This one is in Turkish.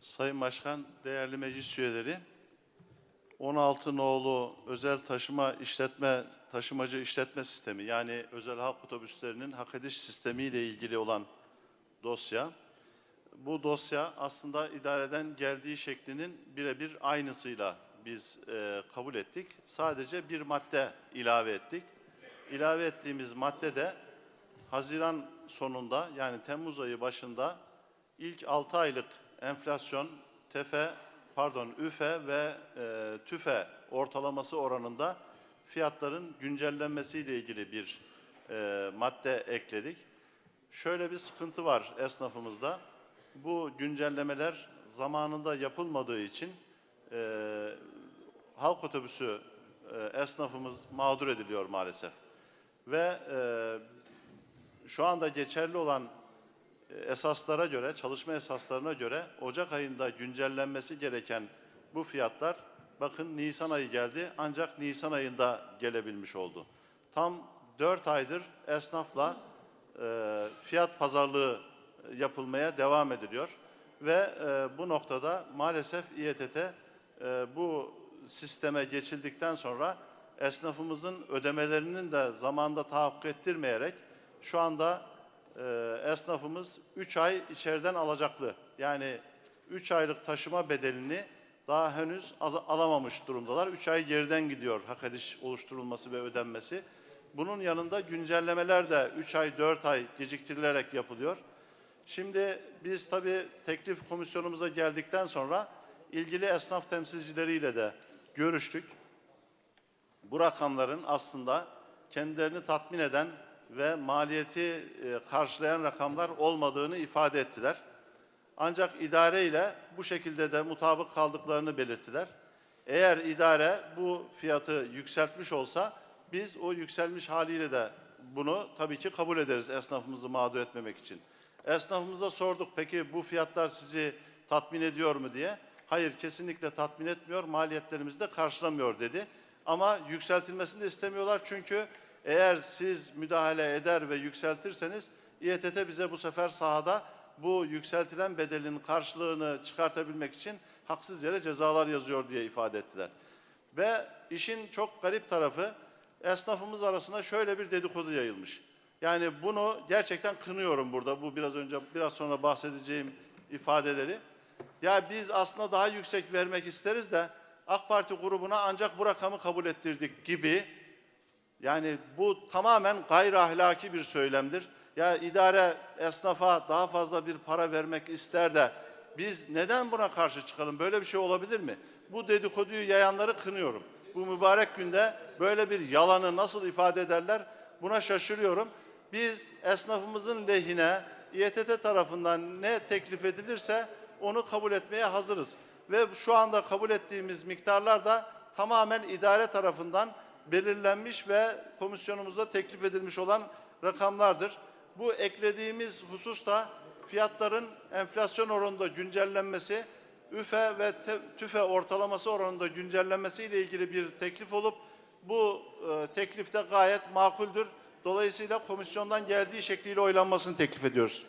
Sayın Başkan, değerli meclis üyeleri, 16 nolu özel taşıma işletme taşımacı işletme sistemi yani özel halk otobüslerinin hak ediş sistemi ile ilgili olan dosya. Bu dosya aslında idareden geldiği şeklinin birebir aynısıyla biz e, kabul ettik. Sadece bir madde ilave ettik. İlave ettiğimiz maddede Haziran sonunda yani Temmuz ayı başında ilk 6 aylık enflasyon, TEFE, pardon ÜFE ve e, TÜFE ortalaması oranında fiyatların güncellenmesiyle ilgili bir e, madde ekledik. Şöyle bir sıkıntı var esnafımızda. Bu güncellemeler zamanında yapılmadığı için e, halk otobüsü e, esnafımız mağdur ediliyor maalesef. Ve e, şu anda geçerli olan esaslara göre, çalışma esaslarına göre Ocak ayında güncellenmesi gereken bu fiyatlar bakın Nisan ayı geldi ancak Nisan ayında gelebilmiş oldu. Tam 4 aydır esnafla e, fiyat pazarlığı yapılmaya devam ediliyor ve e, bu noktada maalesef İETT e, bu sisteme geçildikten sonra esnafımızın ödemelerinin de zamanda tahakkuk ettirmeyerek şu anda e, esnafımız 3 ay içeriden alacaklı. Yani 3 aylık taşıma bedelini daha henüz az- alamamış durumdalar. 3 ay geriden gidiyor hak ediş oluşturulması ve ödenmesi. Bunun yanında güncellemeler de 3 ay 4 ay geciktirilerek yapılıyor. Şimdi biz tabii teklif komisyonumuza geldikten sonra ilgili esnaf temsilcileriyle de görüştük bu rakamların aslında kendilerini tatmin eden ve maliyeti e, karşılayan rakamlar olmadığını ifade ettiler. Ancak idare ile bu şekilde de mutabık kaldıklarını belirttiler. Eğer idare bu fiyatı yükseltmiş olsa biz o yükselmiş haliyle de bunu tabii ki kabul ederiz esnafımızı mağdur etmemek için. Esnafımıza sorduk peki bu fiyatlar sizi tatmin ediyor mu diye. Hayır kesinlikle tatmin etmiyor, maliyetlerimizi de karşılamıyor dedi. Ama yükseltilmesini de istemiyorlar çünkü eğer siz müdahale eder ve yükseltirseniz İETT bize bu sefer sahada bu yükseltilen bedelin karşılığını çıkartabilmek için haksız yere cezalar yazıyor diye ifade ettiler. Ve işin çok garip tarafı esnafımız arasında şöyle bir dedikodu yayılmış. Yani bunu gerçekten kınıyorum burada. Bu biraz önce biraz sonra bahsedeceğim ifadeleri. Ya biz aslında daha yüksek vermek isteriz de AK Parti grubuna ancak bu rakamı kabul ettirdik gibi yani bu tamamen gayri ahlaki bir söylemdir. Ya idare esnafa daha fazla bir para vermek ister de biz neden buna karşı çıkalım? Böyle bir şey olabilir mi? Bu dedikoduyu yayanları kınıyorum. Bu mübarek günde böyle bir yalanı nasıl ifade ederler? Buna şaşırıyorum. Biz esnafımızın lehine İETT tarafından ne teklif edilirse onu kabul etmeye hazırız. Ve şu anda kabul ettiğimiz miktarlar da tamamen idare tarafından belirlenmiş ve komisyonumuza teklif edilmiş olan rakamlardır. Bu eklediğimiz husus da fiyatların enflasyon oranında güncellenmesi, ÜFE ve TÜFE ortalaması oranında güncellenmesi ile ilgili bir teklif olup bu e, teklifte gayet makuldür. Dolayısıyla komisyondan geldiği şekliyle oylanmasını teklif ediyoruz.